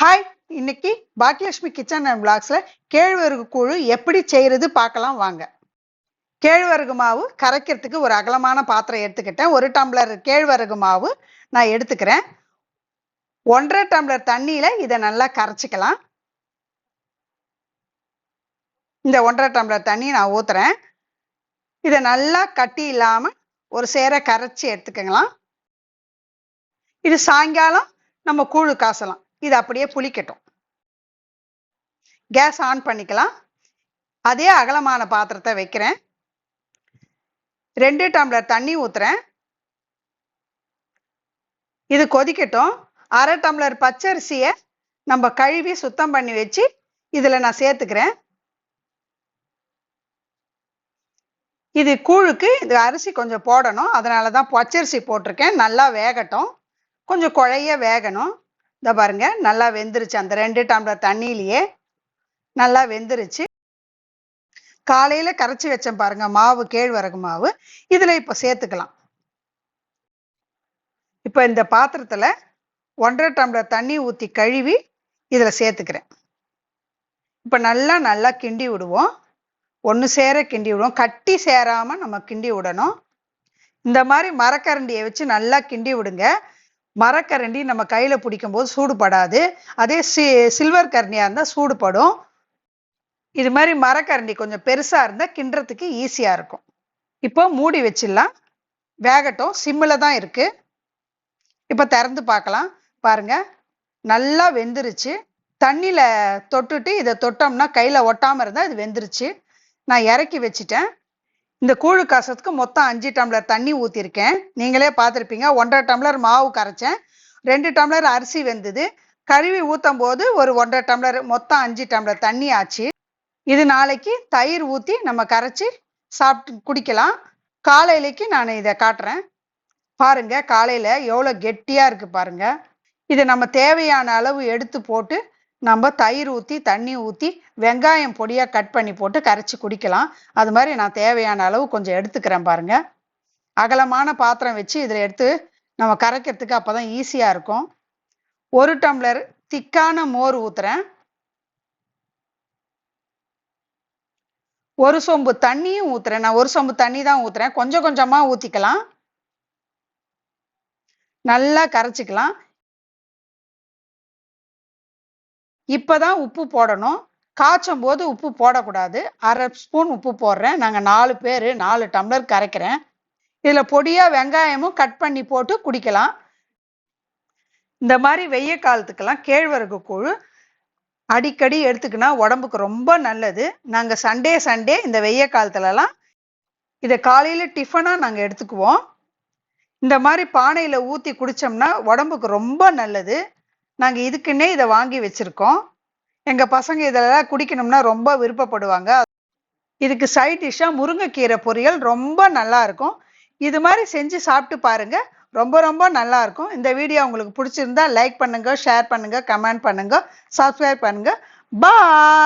Hi இன்னைக்கு Baakiyalakshmi kitchen and பிளாக்ஸில் கேழ்வரகு கூழு எப்படி செய்கிறது பார்க்கலாம் வாங்க. கேழ்வரகு மாவு கரைக்கிறதுக்கு ஒரு அகலமான பாத்திரம் எடுத்துக்கிட்டேன். ஒரு டம்ளர் கேழ்வரகு மாவு நான் எடுத்துக்கிறேன். ஒன்றரை டம்ளர் தண்ணியில் இதை நல்லா கரைச்சிக்கலாம். இந்த ஒன்றரை டம்ளர் தண்ணி நான் ஊற்றுறேன் இதை நல்லா கட்டி இல்லாமல் ஒரு சேர கரைச்சி எடுத்துக்கலாம் இது சாயங்காலம் நம்ம கூழு காசலாம். இது அப்படியே புளிக்கட்டும். கேஸ் ஆன் பண்ணிக்கலாம். அதே அகலமான பாத்திரத்தை வைக்கிறேன். ரெண்டு டம்ளர் தண்ணி ஊற்றுறேன் இது கொதிக்கட்டும். அரை டம்ளர் பச்சரிசியை நம்ம கழுவி சுத்தம் பண்ணி வச்சு இதில் நான் சேர்த்துக்கிறேன். இது கூழுக்கு இது அரிசி கொஞ்சம் போடணும். அதனால தான் பச்சரிசி போட்டிருக்கேன். நல்லா வேகட்டும். கொஞ்சம் குழைய வேகணும். இந்த பாருங்க நல்லா வெந்துருச்சு. அந்த ரெண்டு டம்ளர் தண்ணியிலேயே நல்லா வெந்துருச்சு. காலையில கரைச்சி வச்சேன் பாருங்க மாவு கேழ்வரகு மாவு. இதுல இப்ப சேர்த்துக்கலாம். இப்ப இந்த பாத்திரத்துல ஒன்றரை டம்ளர் தண்ணி ஊத்தி கழுவி இதுல சேர்த்துக்கிறேன். இப்ப நல்லா நல்லா கிண்டி விடுவோம். ஒன்று சேர கிண்டி விடுவோம். கட்டி சேராம நம்ம கிண்டி விடணும். இந்த மாதிரி மரக்கரண்டியை வச்சு நல்லா கிண்டி விடுங்க. மரக்கரண்டி நம்ம கையில பிடிக்கும் போது சூடுபடாது. அதே சி சில்வர் கரண்டியா இருந்தால் சூடுபடும். இது மாதிரி மரக்கரண்டி கொஞ்சம் பெருசா இருந்தால் கிண்டுறதுக்கு ஈஸியா இருக்கும். இப்போ மூடி வச்சிடலாம். வேகட்டும். சிம்மில் தான் இருக்கு. இப்போ திறந்து பார்க்கலாம். பாருங்க. நல்லா வெந்துருச்சு. தண்ணியில் தொட்டுட்டு இதை தொட்டோம்னா கையில் ஒட்டாமல் இருந்தால் இது வெந்துருச்சு. நான் இறக்கி வச்சுட்டேன். இந்த கூழு காசத்துக்கு மொத்தம் அஞ்சு டம்ளர் தண்ணி ஊற்றிருக்கேன் நீங்களே பார்த்துருப்பீங்க. ஒன்றரை டம்ளர் மாவு கரைச்சேன். ரெண்டு டம்ளர் அரிசி வெந்தது. கழுவி ஊற்றும் போது ஒரு ஒன்றரை டம்ளர் மொத்தம் அஞ்சு டம்ளர் தண்ணி ஆச்சு. இது நாளைக்கு தயிர் ஊற்றி நம்ம கரைச்சி சாப்பிட்டு குடிக்கலாம். காலையிலைக்கு நான் இதை காட்டுறேன். பாருங்க காலையில் எவ்வளோ கெட்டியாக இருக்குது பாருங்க. இதை நம்ம தேவையான அளவு எடுத்து போட்டு நம்ம தயிர் ஊற்றி தண்ணி ஊற்றி வெங்காயம் பொடியாக கட் பண்ணி போட்டு கரைச்சி குடிக்கலாம். அது மாதிரி நான் தேவையான அளவு கொஞ்சம் எடுத்துக்கிறேன் பாருங்க. அகலமான பாத்திரம் வச்சு இதில் எடுத்து நம்ம கரைக்கிறதுக்கு அப்போ தான் ஈஸியாக இருக்கும். ஒரு டம்ளர் திக்கான மோர் ஊற்றுறேன் ஒரு சொம்பு தண்ணியும் ஊற்றுறேன் நான் ஒரு சொம்பு தண்ணி தான் ஊற்றுறேன் கொஞ்சம் கொஞ்சமாக ஊற்றிக்கலாம் நல்லா கரைச்சிக்கலாம். இப்போதான் உப்பு போடணும். காய்ச்சும் போது உப்பு போடக்கூடாது. அரை ஸ்பூன் உப்பு போடுறேன். நாங்கள் நாலு பேர் நாலு டம்ளர் கரைக்கிறேன். இதில் பொடியாக வெங்காயமும் கட் பண்ணி போட்டு குடிக்கலாம். இந்த மாதிரி வெய்ய காலத்துக்கெல்லாம் கேழ்வரகு கூழ் அடிக்கடி எடுத்துக்கினா உடம்புக்கு ரொம்ப நல்லது. நாங்கள் சண்டே சண்டே இந்த வெய்ய காலத்துலலாம் இதை காலையில் டிஃபனாக நாங்கள் எடுத்துக்குவோம். இந்த மாதிரி பானையில் ஊற்றி குடித்தோம்னா உடம்புக்கு ரொம்ப நல்லது. நாங்கள் இதுக்குன்னே இதை வாங்கி வச்சுருக்கோம். எங்கள் பசங்க இதெல்லாம் குடிக்கணும்னா ரொம்ப விருப்பப்படுவாங்க. இதுக்கு சைட் டிஷ்ஷாக முருங்கைக்கீரை பொரியல் ரொம்ப நல்லா இருக்கும். இது மாதிரி செஞ்சு சாப்பிட்டு பாருங்கள் ரொம்ப ரொம்ப நல்லா இருக்கும். இந்த வீடியோ உங்களுக்கு பிடிச்சிருந்தா லைக் பண்ணுங்க ஷேர் பண்ணுங்க கமெண்ட் பண்ணுங்க சப்ஸ்கிரைப் பண்ணுங்க. பாய்